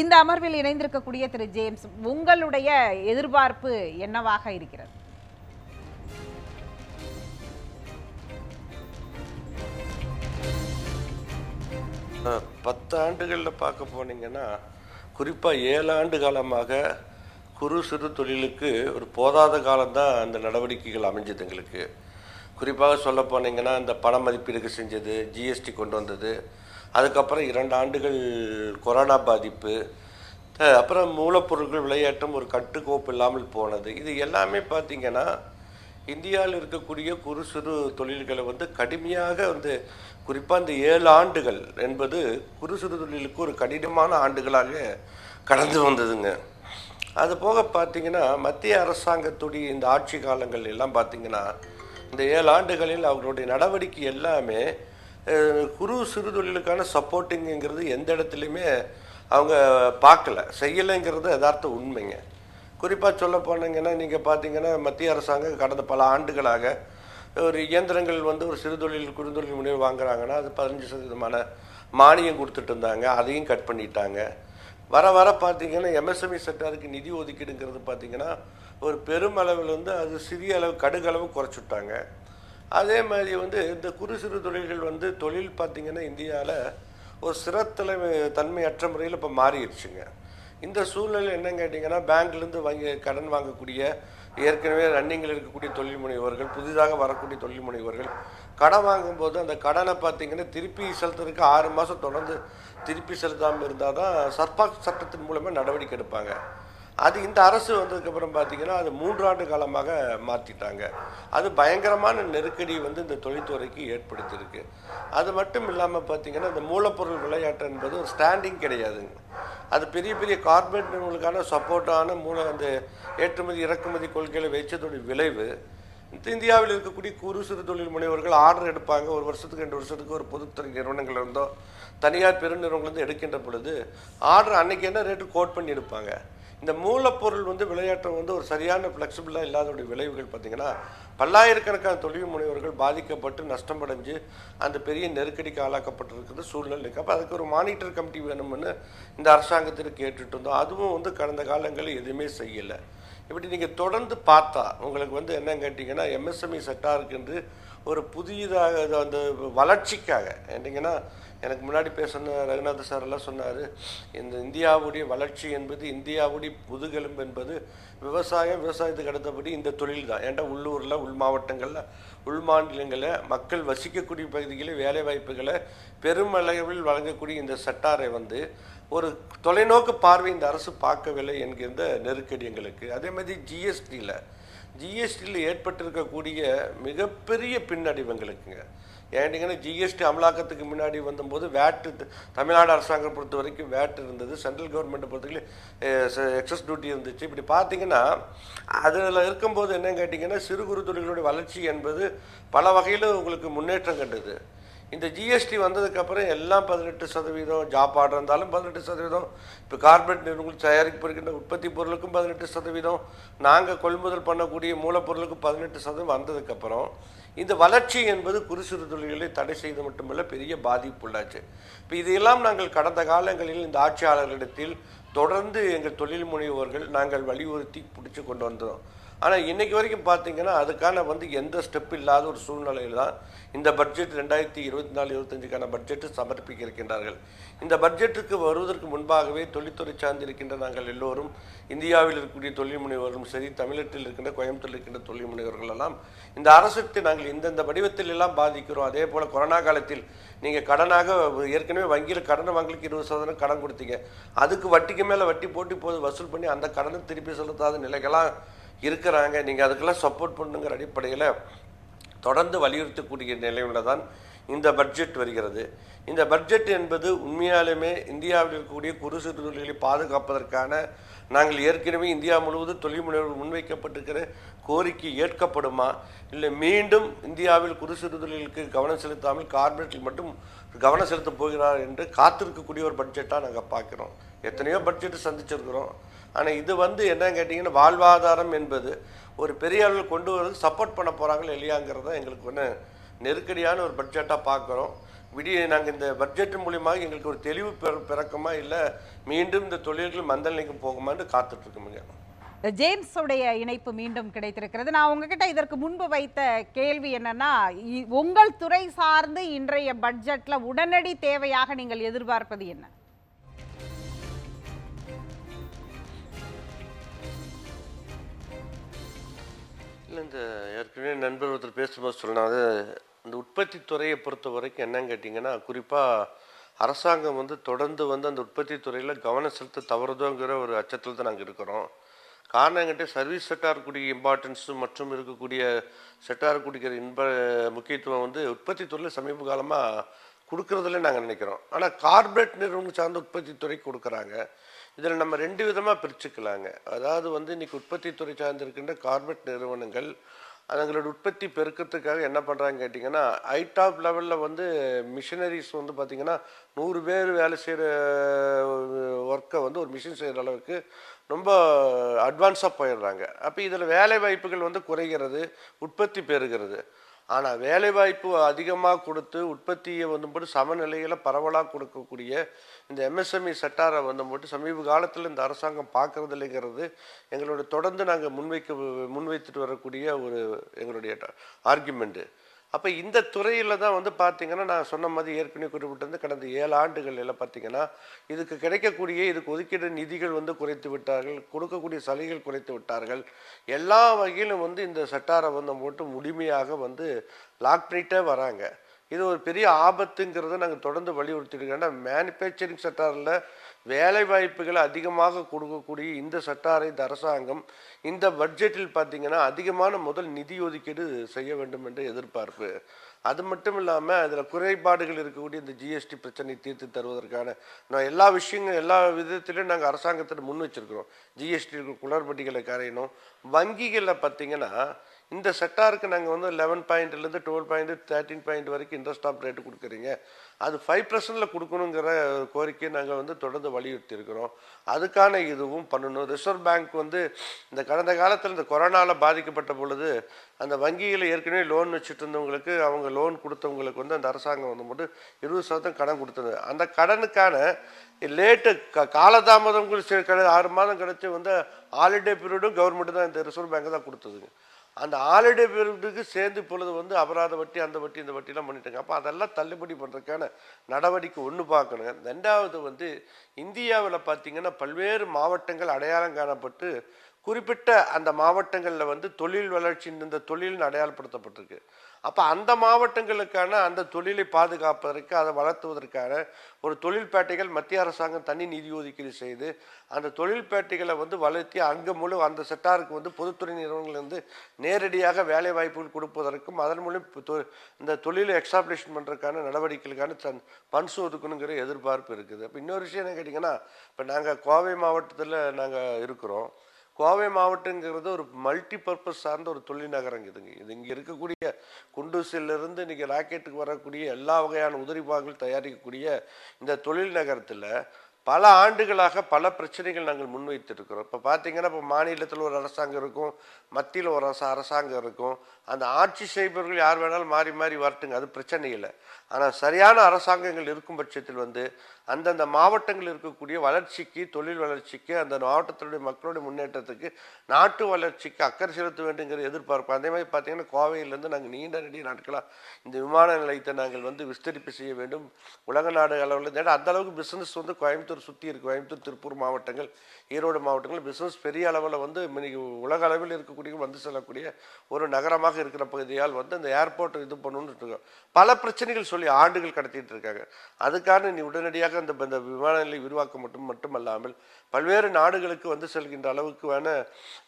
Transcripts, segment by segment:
இந்த அமர்வில் இணைந்திருக்கக்கூடிய திரு ஜேம்ஸ் உங்களுடைய எதிர்பார்ப்பு என்னவாக இருக்கிறது? பத்தாண்டுகளில் பத்து ஆண்டுகளில் பார்க்க போனீங்கன்னா குறிப்பாக ஏழு ஆண்டு காலமாக குறு சிறு தொழிலுக்கு ஒரு போதாத காலம்தான் அந்த நடவடிக்கைகள் அமைஞ்சது எங்களுக்கு. குறிப்பாக சொல்ல போனீங்கன்னா இந்த பண மதிப்பீடுக்கு செஞ்சது ஜிஎஸ்டி கொண்டு வந்தது அதுக்கப்புறம் இரண்டு ஆண்டுகள் கொரோனா பாதிப்பு. அப்புறம் மூலப்பொருட்கள் விளையாட்டும் ஒரு கட்டுக்கோப்பு இல்லாமல் போனது. இது எல்லாமே பார்த்திங்கன்னா இந்தியாவில் இருக்கக்கூடிய குறு சிறு தொழில்களை வந்து கடுமையாக வந்து குறிப்பாக இந்த ஏழு ஆண்டுகள் என்பது குறு சிறு தொழிலுக்கு ஒரு கடினமான ஆண்டுகளாக கடந்து வந்ததுங்க. அது போக பார்த்தீங்கன்னா மத்திய அரசாங்கத்துடைய இந்த ஆட்சி காலங்கள் எல்லாம் பார்த்திங்கன்னா இந்த ஏழு ஆண்டுகளில் அவர்களுடைய நடவடிக்கை எல்லாமே குறு சிறு தொழிலுக்கான சப்போர்ட்டிங்கிறது எந்த இடத்துலையுமே அவங்க பார்க்கல. செய்யலைங்கிறது யதார்த்த உண்மைங்க. குறிப்பாக சொல்ல போனீங்கன்னா நீங்கள் பார்த்தீங்கன்னா மத்திய அரசாங்கம் கடந்த பல ஆண்டுகளாக ஒரு இயந்திரங்கள் வந்து ஒரு சிறு தொழில் குறுந்தொழில் முனைவர் வாங்குறாங்கன்னா அது பதினஞ்சு சதவீதமான மானியம் கொடுத்துட்டு இருந்தாங்க. அதையும் கட் பண்ணிட்டாங்க. வர வர பார்த்தீங்கன்னா எம்எஸ்எம்இ செக்டாருக்கு நிதி ஒதுக்கீடுங்கிறது பார்த்தீங்கன்னா ஒரு பெருமளவில் வந்து அது சிறிய அளவு கடுகளவு குறைச்சுட்டாங்க. அதே மாதிரி வந்து இந்த குறு சிறு தொழில்கள் வந்து தொழில் பார்த்திங்கன்னா இந்தியாவில் ஒரு சிறத்தலைமை தன்மையற்ற முறையில் இப்போ மாறிடுச்சுங்க. இந்த சூழ்நிலை என்னன்னு கேட்டிங்கன்னா பேங்க்லேருந்து வாங்கி கடன் வாங்கக்கூடிய ஏற்கனவே ரன்னிங்கில் இருக்கக்கூடிய தொழில் முனைவோர்கள் புதிதாக வரக்கூடிய தொழில் முனைவர்கள் கடன் வாங்கும்போது அந்த கடனை பார்த்தீங்கன்னா திருப்பி செலுத்துறதுக்கு ஆறு மாதம் தொடர்ந்து திருப்பி செலுத்தாமல் இருந்தால் தான் சர்பாக் சட்டத்தின் மூலமாக நடவடிக்கை எடுப்பாங்க. அது இந்த அரசு வந்ததுக்கப்புறம் பார்த்தீங்கன்னா அது மூன்றாண்டு காலமாக மாற்றிட்டாங்க அது பயங்கரமான நெருக்கடி வந்து இந்த தொழில்துறைக்கு ஏற்படுத்தியிருக்கு. அது மட்டும் இல்லாமல் பார்த்தீங்கன்னா இந்த மூலப்பொருள் விளையாட்டு என்பது ஒரு ஸ்டாண்டிங் கிடையாதுங்க. அது பெரிய பெரிய கார்பரேட் நிறுவனங்களுக்கான சப்போர்ட்டான மூல அந்த ஏற்றுமதி இறக்குமதி கொள்கைகளை வைச்சதோடைய விளைவு. இந்தியாவில் இருக்கக்கூடிய குறு சிறு தொழில் முனைவர்கள் ஆர்டர் எடுப்பாங்க. ஒரு வருஷத்துக்கு ரெண்டு வருஷத்துக்கு ஒரு பொதுத்துறை நிறுவனங்கள் இருந்தோ தனியார் பெருநிறுவனங்கள் இருந்து எடுக்கின்ற பொழுது ஆர்டர் அன்னைக்கு என்ன ரேட்டு கோட் பண்ணி எடுப்பாங்க? இந்த மூலப்பொருள் வந்து விளையாட்டம் வந்து ஒரு சரியான ஃப்ளெக்சிபிளாக இல்லாதோடைய விளைவுகள் பார்த்திங்கன்னா பல்லாயிரக்கணக்கான தொழில் முனைவர்கள் பாதிக்கப்பட்டு நஷ்டமடைஞ்சு அந்த பெரிய நெருக்கடிக்கு ஆளாக்கப்பட்டிருக்கிறது சூழ்நிலை. இருக்கு அப்போ அதுக்கு ஒரு மானிட்டர் கமிட்டி வேணும்னு இந்த அரசாங்கத்திற்கு கேட்டுட்டு இருந்தோம். அதுவும் வந்து கடந்த காலங்களில் எதுவுமே செய்யலை. இப்படி நீங்கள் தொடர்ந்து பார்த்தா உங்களுக்கு வந்து என்ன கேட்டிங்கன்னா எம்எஸ்எம்இ செக்டாருக்கு என்று ஒரு புதியதாக இது அந்த வளர்ச்சிக்காக ஏன்னிங்கன்னா எனக்கு முன்னாடி பேசின ரகுநாத சார் எல்லாம் சொன்னார் இந்த இந்தியாவுடைய வளர்ச்சி என்பது இந்தியாவுடைய முதுகெலும்பு என்பது விவசாயம் விவசாயத்துக்கு அடுத்தபடி இந்த தொழில் தான். ஏன்டா உள்ளூரில் உள் மாவட்டங்களில் உள் மாநிலங்களில் மக்கள் வசிக்கக்கூடிய பகுதிகளில் வேலை வாய்ப்புகளை பெருமளவில் வழங்கக்கூடிய இந்த செட்டாரை வந்து ஒரு தொலைநோக்கு பார்வை இந்த அரசு பார்க்கவில்லை என்கின்ற நெருக்கடி எங்களுக்கு. அதே மாதிரி ஜிஎஸ்டியில் ஜிஎஸ்டியில் ஏற்பட்டிருக்கக்கூடிய மிகப்பெரிய பின்னடைவு எங்களுக்குங்க. ஏன்னிங்கன்னா ஜிஎஸ்டி அமலாக்கத்துக்கு முன்னாடி வந்தபோது வேட்டு தமிழ்நாடு அரசாங்கம் பொறுத்த வரைக்கும் வேட் இருந்தது. சென்ட்ரல் கவர்மெண்ட்டை பொறுத்தவரைக்கும் எக்ஸஸ் டியூட்டி இருந்துச்சு. இப்படி பார்த்தீங்கன்னா அதில் இருக்கும்போது என்னன்னு கேட்டிங்கன்னா சிறு குறு தொழில்களுடைய வளர்ச்சி என்பது பல வகையில் உங்களுக்கு முன்னேற்றம் கண்டது. இந்த ஜிஎஸ்டி வந்ததுக்கப்புறம் எல்லாம் பதினெட்டு சதவீதம் ஜாப் ஆர்டர் இருந்தாலும் பதினெட்டு சதவீதம். இப்போ கார்பரேட் நிறுவனங்கள் தயாரிக்கப்படுகின்ற உற்பத்தி பொருளுக்கும் பதினெட்டு சதவீதம். நாங்கள் கொள்முதல் பண்ணக்கூடிய மூலப்பொருளுக்கும் பதினெட்டு சதவீதம் வந்ததுக்கப்புறம் இந்த வளர்ச்சி என்பது குறு சிறு தொழில்களை தடை செய்து மட்டுமல்ல பெரிய பாதிப்பு உள்ளாச்சு. இப்போ இதையெல்லாம் நாங்கள் கடந்த காலங்களில் இந்த ஆட்சியாளர்களிடத்தில் தொடர்ந்து எங்கள் தொழில் முனைவோர்கள் நாங்கள் வலியுறுத்தி பிடிச்சி கொண்டு வந்தோம். ஆனால் இன்னைக்கு வரைக்கும் பார்த்தீங்கன்னா அதுக்கான வந்து எந்த ஸ்டெப் இல்லாத ஒரு சூழ்நிலையில் தான் இந்த பட்ஜெட் ரெண்டாயிரத்தி இருபத்தி நாலு இருபத்தஞ்சுக்கான பட்ஜெட்டு சமர்ப்பிக்க இருக்கின்றார்கள் இந்த பட்ஜெட்டுக்கு வருவதற்கு முன்பாகவே தொழில்துறை சார்ந்திருக்கின்ற நாங்கள் எல்லோரும் இந்தியாவில் இருக்கக்கூடிய தொழில் முனைவர்களும் சரி தமிழகத்தில் இருக்கின்ற கோயம்புத்தூரில் இருக்கின்ற தொழில் முனைவர்கள் எல்லாம் இந்த அரசுக்கு நாங்கள் இந்தந்த வடிவத்தில் எல்லாம் பாதிக்கிறோம். அதே போல் கொரோனா காலத்தில் நீங்கள் கடனாக ஏற்கனவே வங்கியில் கடன் வாங்கலுக்கு இருபது சதவீதம் கடன் கொடுத்தீங்க. அதுக்கு வட்டிக்கு மேலே வட்டி போட்டு போது வசூல் பண்ணி அந்த கடனை திருப்பி செலுத்தாத நிலைகளாக இருக்கிறாங்க. நீங்கள் அதுக்கெல்லாம் சப்போர்ட் பண்ணுங்கிற அடிப்படையில் தொடர்ந்து வலியுறுத்தக்கூடிய நிலையில தான் இந்த பட்ஜெட் வருகிறது. இந்த பட்ஜெட் என்பது உண்மையாலுமே இந்தியாவில் இருக்கக்கூடிய குறு சிறு தொழில்களை பாதுகாப்பதற்கான நாங்கள் ஏற்கனவே இந்தியா முழுவதும் தொழில் முனைவோர் முன்வைக்கப்பட்டிருக்கிற கோரிக்கை ஏற்கப்படுமா? இல்லை மீண்டும் இந்தியாவில் குறு சிறு தொழிலுக்கு கவனம் செலுத்தாமல் கார்பரேட்டில் மட்டும் கவனம் செலுத்தப் போகிறார் என்று காத்திருக்கக்கூடிய ஒரு பட்ஜெட்டாக நாங்கள் பார்க்குறோம். எத்தனையோ பட்ஜெட் சந்திச்சிருக்கிறோம். ஆனால் இது வந்து என்னன்னு கேட்டிங்கன்னா வாழ்வாதாரம் என்பது ஒரு பெரிய அளவில் கொண்டு வரது சப்போர்ட் பண்ண போகிறாங்களா இல்லையாங்கிறது தான் எங்களுக்கு ஒன்று நெருக்கடியான ஒரு பட்ஜெட்டாக பார்க்குறோம். விடிய நாங்கள் இந்த பட்ஜெட் மூலியமாக எங்களுக்கு ஒரு தெளிவு பிற- பிறக்குமா? இல்லை மீண்டும் இந்த தொழில்கள் மந்த நிலைக்கு போகுமான்னு காத்துட்டு இருக்கோமுங்க இணைப்பு மீண்டும் கிடைத்திருக்கிறது. நான் உங்ககிட்ட இதற்கு முன்பு வைத்த கேள்வி என்னன்னா இ- உங்கள் துறை சார்ந்து இன்றைய பட்ஜெட்டில் உடனடி தேவையாக நீங்கள் எதிர்பார்ப்பது என்ன? இல்லை இந்த ஏற்கனவே நண்பர் ஒருத்தர் பேசும்போது சொன்னாது இந்த உற்பத்தி துறையை பொறுத்த வரைக்கும் என்னன்னு கேட்டிங்கன்னா குறிப்பாக அரசாங்கம் வந்து தொடர்ந்து வந்து அந்த உற்பத்தி துறையில் கவனம் செலுத்த தவறுதோங்கிற ஒரு அச்சத்தில் தான் நாங்கள் இருக்கிறோம். காரணம் என்கிட்ட சர்வீஸ் செக்டார் கூடிய இம்பார்ட்டன்ஸு மற்றும் இருக்கக்கூடிய செக்டார் குடிக்கிற இன்ப முக்கியத்துவம் வந்து உற்பத்தி துறையில் சமீப காலமாக கொடுக்கறதுல நாங்கள் நினைக்கிறோம். ஆனால் கார்பரேட் நிறுவனம் சார்ந்த உற்பத்தி துறை கொடுக்குறாங்க. இதில் நம்ம ரெண்டு விதமாக பிரிச்சுக்கலாங்க. அதாவது வந்து இன்றைக்கி உற்பத்தி துறை சார்ந்திருக்கின்ற கார்பரேட் நிறுவனங்கள் அதுங்களோட உற்பத்தி பெருக்கத்துக்காக என்ன பண்ணுறாங்க கேட்டிங்கன்னா ஐடாப் லெவலில் வந்து மிஷினரிஸ் வந்து பார்த்திங்கன்னா நூறு பேர் வேலை செய்கிற ஒர்க்கை வந்து ஒரு மிஷின் செய்கிற அளவுக்கு ரொம்ப அட்வான்ஸாக போயிடுறாங்க. அப்போ இதில் வேலை வாய்ப்புகள் வந்து குறைகிறது உற்பத்தி பெருகிறது. ஆனால் வேலைவாய்ப்பு அதிகமாக கொடுத்து உற்பத்தியை வந்து போட்டு சமநிலையில் பரவலாக கொடுக்கக்கூடிய இந்த எம்எஸ்எம்இ செட்டாரை வந்து போட்டு சமீப காலத்தில் இந்த அரசாங்கம் பார்க்கறது இல்லைங்கிறது எங்களோட தொடர்ந்து நாங்கள் முன்வைக்க முன்வைத்துட்டு வரக்கூடிய ஒரு எங்களுடைய ஆர்குமெண்ட்டு அப்போ இந்த துறையில் தான் வந்து பார்த்தீங்கன்னா நான் சொன்ன மாதிரி ஏற்கனவே குறிப்பிட்டிருந்து கடந்த ஏழு ஆண்டுகளில் பார்த்தீங்கன்னா இதுக்கு கிடைக்கக்கூடிய இதுக்கு ஒதுக்கீடு நிதிகள் வந்து குறைத்து விட்டார்கள் கொடுக்கக்கூடிய சலுகைகள் குறைத்து விட்டார்கள். எல்லா வகையிலும் வந்து இந்த சட்டாரை வந்து போட்டு முழுமையாக வந்து லாக் பண்ணிகிட்டே வராங்க. இது ஒரு பெரிய ஆபத்துங்கிறத நாங்கள் தொடர்ந்து வலியுறுத்திட்டு ஏன்னா மேனுஃபேக்சரிங் செக்டாரில் வேலை வாய்ப்புகளை அதிகமாக கொடுக்கக்கூடிய இந்த சட்டாரை இந்த அரசாங்கம் இந்த பட்ஜெட்டில் பார்த்தீங்கன்னா அதிகமான முதல் நிதி ஒதுக்கீடு செய்ய வேண்டும் என்ற எதிர்பார்ப்பு. அது மட்டும் இல்லாமல் அதில் குறைபாடுகள் இருக்கக்கூடிய இந்த ஜிஎஸ்டி பிரச்சனை தீர்த்து தருவதற்கான நான் எல்லா விஷயங்களும் எல்லா விதத்திலையும் நாங்கள் அரசாங்கத்தில் முன் வச்சிருக்கிறோம். ஜிஎஸ்டி குளறுபடிகளை கரையணும். வங்கிகளில் பார்த்தீங்கன்னா இந்த செட்டாருக்கு நாங்கள் வந்து லெவன் பாயிண்ட்லேருந்து டுவெல் பாயிண்ட் தேர்ட்டின் பாயிண்ட் வரைக்கும் இன்ட்ரெஸ்ட் ஆஃப் ரேட்டு கொடுக்குறீங்க. அது ஃபைவ் பர்சன்டில் கொடுக்கணுங்கிற கோரிக்கையை நாங்கள் வந்து தொடர்ந்து வலியுறுத்தியிருக்கிறோம். அதுக்கான இதுவும் பண்ணணும். ரிசர்வ் பேங்க் வந்து இந்த கடந்த காலத்தில் இந்த கொரோனாவில் பாதிக்கப்பட்ட பொழுது அந்த வங்கியில் ஏற்கனவே லோன் வச்சுட்டு இருந்தவங்களுக்கு அவங்க லோன் கொடுத்தவங்களுக்கு வந்து அந்த அரசாங்கம் வந்து மட்டும் இருபது சதவீதம் கடன் கொடுத்தது. அந்த கடனுக்கான லேட்டு க காலதாமதம் ஆறு மாதம் கிடச்சி வந்து ஹாலிடே பீரியடும் கவர்மெண்ட் தான் இந்த ரிசர்வ் பேங்க் தான் கொடுத்ததுங்க. அந்த ஹாலிடே பேருக்கு சேர்ந்து இப்பொழுது வந்து அபராத வட்டி அந்த வட்டி இந்த வட்டிலாம் பண்ணிட்டாங்க. அப்போ அதெல்லாம் தள்ளுபடி பண்ணுறதுக்கான நடவடிக்கை ஒன்று பார்க்கணுங்க ரெண்டாவது வந்து இந்தியாவில் பார்த்தீங்கன்னா பல்வேறு மாவட்டங்கள் அடையாளம் காணப்பட்டு குறிப்பிட்ட அந்த மாவட்டங்களில் வந்து தொழில் வளர்ச்சி இந்த தொழில்னு அடையாளப்படுத்தப்பட்டிருக்கு. அப்போ அந்த மாவட்டங்களுக்கான அந்த தொழிலை பாதுகாப்பதற்கு அதை வளர்த்துவதற்கான ஒரு தொழில்பேட்டைகள் மத்திய அரசாங்கம் தனி நிதி ஒதுக்கீடு செய்து அந்த தொழில் பேட்டைகளை வந்து வளர்த்தி அங்கே மூலம் அந்த செட்டாருக்கு வந்து பொதுத்துறை நிறுவனங்கள் வந்து நேரடியாக வேலை வாய்ப்புகள் கொடுப்பதற்கும் அதன் மூலம் இப்போ தொ- இந்த தொழிலை எக்ஸாப்ளேஷன் பண்ணுறதுக்கான நடவடிக்கைகளுக்கான தன் பன்சு ஒதுக்கணுங்கிற எதிர்பார்ப்பு இருக்குது. அப்போ இன்னொரு விஷயம் என்ன கேட்டிங்கன்னா இப்போ நாங்கள் கோவை மாவட்டத்தில் நாங்கள் இருக்கிறோம். கோவை மாவட்டங்கிறது ஒரு மல்டி பர்பஸ் சார்ந்த ஒரு தொழில்நகரம் இதுங்க இது இங்கே இருக்கக்கூடிய குண்டூசிலிருந்து இன்னைக்கு ராக்கெட்டுக்கு வரக்கூடிய எல்லா வகையான உதிரி பாகங்கள் தயாரிக்கக்கூடிய இந்த தொழில் நகரத்தில் பல ஆண்டுகளாக பல பிரச்சனைகள் நாங்கள் முன்வைத்திருக்கிறோம். இப்போ பார்த்தீங்கன்னா இப்போ மாநிலத்தில் ஒரு அரசாங்கம் இருக்கும் மத்தியில் ஒரு அரச அரசாங்கம் இருக்கும். அந்த ஆட்சி செய்பவர்கள் யார் வேணாலும் மாறி மாறி வரட்டுங்க அது பிரச்சனை இல்லை. ஆனால் சரியான அரசாங்கங்கள் இருக்கும் பட்சத்தில் வந்து அந்தந்த மாவட்டங்கள் இருக்கக்கூடிய வளர்ச்சிக்கு தொழில் வளர்ச்சிக்கு அந்த மாவட்டத்தினுடைய மக்களுடைய முன்னேற்றத்துக்கு நாட்டு வளர்ச்சிக்கு அக்கறை செலுத்த வேண்டுங்கிற எதிர்பார்ப்பு. அதே மாதிரி பார்த்தீங்கன்னா கோவையிலேருந்து நாங்கள் நீண்ட நெடிய நாட்களாக இந்த விமான நிலையத்தை நாங்கள் வந்து விஸ்தரிப்பு செய்ய வேண்டும். உலக நாடு அளவில் ஏன்னா அந்த அளவுக்கு பிஸ்னஸ் வந்து கோயம்புத்தூர் சுற்றி இருக்குது கோயம்புத்தூர் திருப்பூர் மாவட்டங்கள் ஈரோடு மாவட்டங்கள் பிஸ்னஸ் பெரிய அளவில் வந்து இன்னைக்கு உலக அளவில் இருக்கக்கூடிய வந்து செல்லக்கூடிய ஒரு நகரமாக இருக்கிற பகுதியால் வந்து அந்த ஏர்போர்ட் இது பண்ணணும்னு இருக்கோம் பல பிரச்சனைகள் சொல்லி ஆண்டுகள் கடத்திட்டு இருக்காங்க. அதுக்கான நீ உடனடியாக அந்த இந்த விமான நிலை விரிவாக்கம் மட்டும் மட்டுமல்லாமல் பல்வேறு நாடுகளுக்கு வந்து செல்கின்ற அளவுக்கு வேண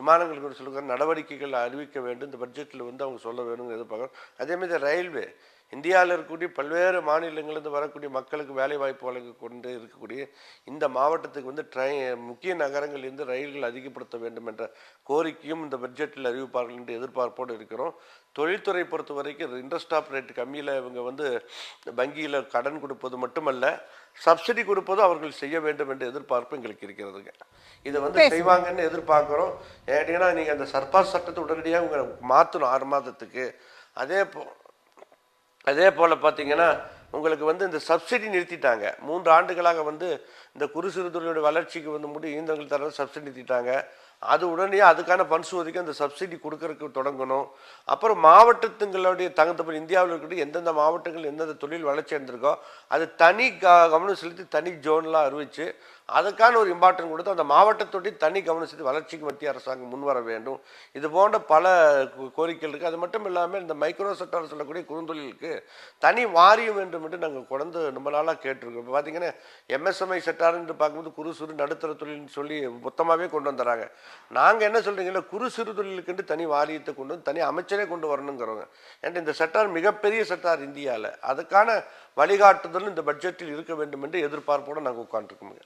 விமானங்களுக்கு சொல்லுங்க நடவடிக்கைகள் அறிவிக்க வேண்டும். இந்த பட்ஜெட்டில் வந்து அவங்க சொல்ல வேணும்னு எதிர்பார்க்குறோம் அதே மாதிரி ரயில்வே. இந்தியாவில் இருக்கக்கூடிய பல்வேறு மாநிலங்களிலிருந்து வரக்கூடிய மக்களுக்கு வேலை வாய்ப்பு வழங்க கொண்டு இருக்கக்கூடிய இந்த மாவட்டத்துக்கு வந்து ட்ரெயின் முக்கிய நகரங்களிலிருந்து ரயில்கள் அதிகப்படுத்த வேண்டும் என்ற கோரிக்கையும் இந்த பட்ஜெட்டில் அறிவிப்பார்கள் என்று எதிர்பார்ப்போடு இருக்கிறோம். தொழில்துறை பொறுத்த வரைக்கும் இன்ட்ரெஸ்ட் ஆஃப் ரேட் கம்மியில் இவங்க வந்து வங்கியில் கடன் கொடுப்பது மட்டுமல்ல சப்சிடி கொடுப்பதும் அவர்கள் செய்ய வேண்டும் என்ற எதிர்பார்ப்பு எங்களுக்கு இருக்கிறதுங்க. இதை வந்து செய்வாங்கன்னு எதிர்பார்க்குறோம். ஏன்னா நீங்கள் அந்த சர்பாஸ் சட்டத்தை உடனடியாக உங்களை மாற்றணும் ஆறு மாதத்துக்கு. அதே போ அதே போல் பார்த்தீங்கன்னா உங்களுக்கு வந்து இந்த சப்சிடி நிறுத்திட்டாங்க. மூன்று ஆண்டுகளாக வந்து இந்த குறு சிறு தொழிலுடைய வளர்ச்சிக்கு வந்து முடிவு இயந்திரங்கள் தர சப்சிடி நிறுத்திட்டாங்க. அது உடனே அதுக்கான பண்சு ஒதுக்கி அந்த சப்சிடி கொடுக்கறதுக்கு தொடங்கணும். அப்புறம் மாவட்டத்துங்களுடைய தகுந்தபடி இந்தியாவில் இருக்கிற எந்தெந்த மாவட்டங்கள் எந்தெந்த தொழில் வளர்ச்சி அடைந்திருக்கோ அது தனி கவனம் செலுத்தி தனி ஜோன்லாம் அறிவிச்சு அதுக்கான ஒரு இம்பார்ட்டன்ட் கொடுத்து அந்த மாவட்டத்தோடைய தனி கவனம் வளர்ச்சிக்கு மத்திய அரசாங்கம் முன்வர வேண்டும். இது போன்ற பல கோரிக்கைகள் இருக்குது அது மட்டும் இல்லாமல் இந்த மைக்ரோ செக்டர் சொல்லக்கூடிய குறுந்தொழிலுக்கு தனி வாரியம் வேண்டும் என்று நாங்கள் குழந்து ரொம்ப நாளாக கேட்டிருக்கோம். இப்போ பார்த்தீங்கன்னா எம்எஸ்எம்ஐ செக்டார்னு பார்க்கும்போது குறு சிறு நடுத்தர தொழில்னு சொல்லி மொத்தமாகவே கொண்டு வந்துடுறாங்க நாங்கள் என்ன சொல்கிறீங்களா குறு சிறு தொழிலுக்குன்ட்டு தனி வாரியத்தை கொண்டு வந்து தனி அமைச்சரே கொண்டு வரணுங்கிறவங்க. ஏன்ட்டு இந்த செக்டார் மிகப்பெரிய செக்டார் இந்தியாவில் அதுக்கான வழிகாட்டுதலும் இந்த பட்ஜெட்டில் இருக்க வேண்டும் என்று எதிர்பார்ப்போடு நாங்கள் உட்காந்துருக்கோங்க